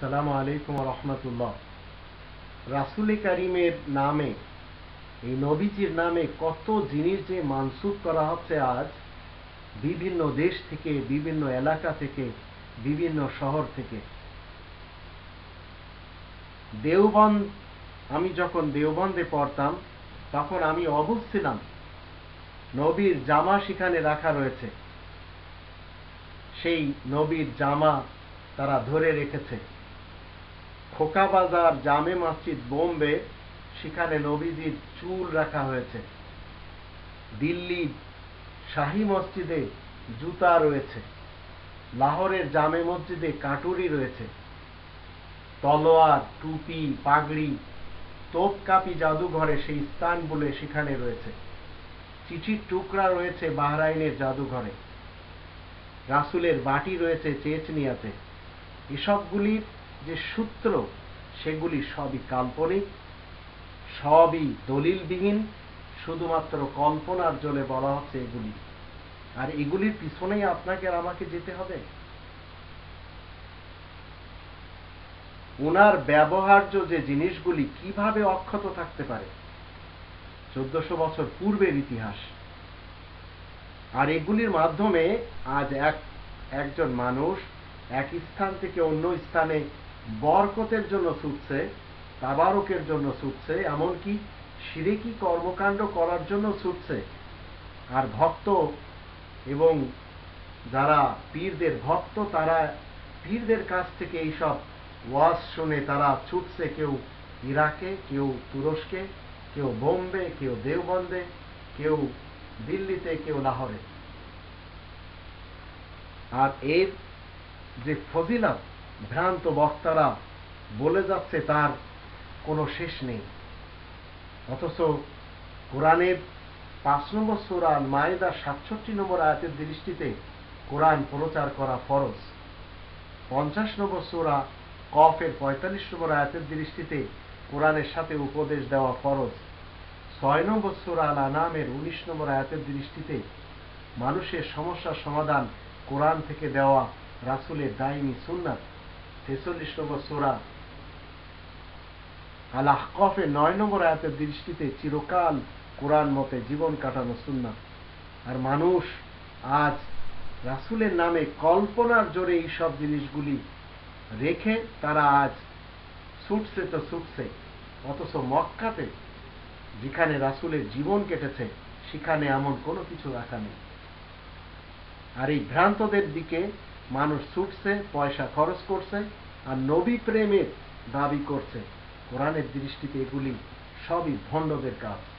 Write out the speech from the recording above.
সালাম আলাইকুম রহমতুল্লাহ। রাসুল করিমের নামে, এই নবীজির নামে কত জিনিস যে মানসুখ করা হচ্ছে আজ, বিভিন্ন দেশ থেকে, বিভিন্ন এলাকা থেকে, বিভিন্ন শহর থেকে। দেওবন্দ, আমি যখন দেওবন্দে পড়তাম, তখন আমি অবুঝ ছিলাম, নবীর জামা সেখানে রাখা রয়েছে। সেই নবীর জামা তারা ধরে রেখেছে। খোকাবাজার জামে মসজিদ বোম্বে, সেখানে নবীজির চুল রাখা হয়েছে। দিল্লি শাহী মসজিদে জুতা রয়েছে। লাহোরের জামে মসজিদে কাটুরি রয়েছে। তলোয়ার, টুপি, পাগড়ি, তোপকাপি জাদুঘরে সেই স্থান বলে সেখানে রয়েছে। চিঠির টুকরা রয়েছে বাহরাইনের জাদুঘরে। রাসুলের বাটি রয়েছে চেচনিয়াতে। এসবগুলির যে সূত্র, সেগুলি সবই কাল্পনিক, সবই দলিলবিহীন, শুধুমাত্র কল্পনার জলে বলা হচ্ছে এগুলি। আর এগুলির পিছনেই আপনাকে আর আমাকে যেতে হবে। ওনার ব্যবহার্য যে জিনিসগুলি কীভাবে অক্ষত থাকতে পারে, চোদ্দশো বছর পূর্বের ইতিহাস। আর এগুলির মাধ্যমে আজ এক, একজন মানুষ এক স্থান থেকে অন্য স্থানে বরকতের জন্য ছুটছে, তাবারকের জন্য ছুটছে, এমনকি সিরেকি কর্মকাণ্ড করার জন্য ছুটছে। আর ভক্ত এবং যারা পীরদের ভক্ত, তারা পীরদের কাছ থেকে এইসব ওয়াজ শুনে তারা ছুটছে কেউ ইরাকে, কেউ তুরস্কে, কেউ বোম্বে, কেউ দেওবন্দে, কেউ দিল্লিতে কেউ লাহোরে আর এর যে ফজিলত, ভ্রান্ত বক্তারা বলে যাচ্ছে, তার কোনো শেষ নেই। অথচ কোরআনের পাঁচ নম্বর সুরান মায়েদার সাতষট্টি নম্বর আয়াতের দৃষ্টিতে কোরআন প্রচার করা ফরজ। পঞ্চাশ নম্বর সুরা কফের পঁয়তাল্লিশ নম্বর আয়াতের দৃষ্টিতে কোরআনের সাথে উপদেশ দেওয়া ফরজ। ছয় নম্বর সুরা আল আনামের উনিশ নম্বর আয়াতের দৃষ্টিতে মানুষের সমস্যার সমাধান কোরআন থেকে দেওয়া রাসুলের দায়নি সুন্নাত। ছেচল্লিশ নম্বর সুরা আল আহকফের নয় নম্বর আয়াতের দৃষ্টিতে চিরকাল কোরআন মতে জীবন কাটানো সুন্নাত। আর মানুষ আজ রাসুলের নামে কল্পনার জোরে এই সব জিনিসগুলি রেখে তারা আজ ছুটছে তো ছুটছে, অথচ মক্কাতে যেখানে রাসুলের জীবন কেটেছে, সেখানে এমন কোনো কিছু রাখা নেই। আর এই ভ্রান্তদের দিকে মানুষ ছুটছে, পয়সা খরচ করছে, আর নবী প্রেমের দাবি করছে। কোরআনের দৃষ্টিতে এগুলি সবই ভণ্ডদের কাজ।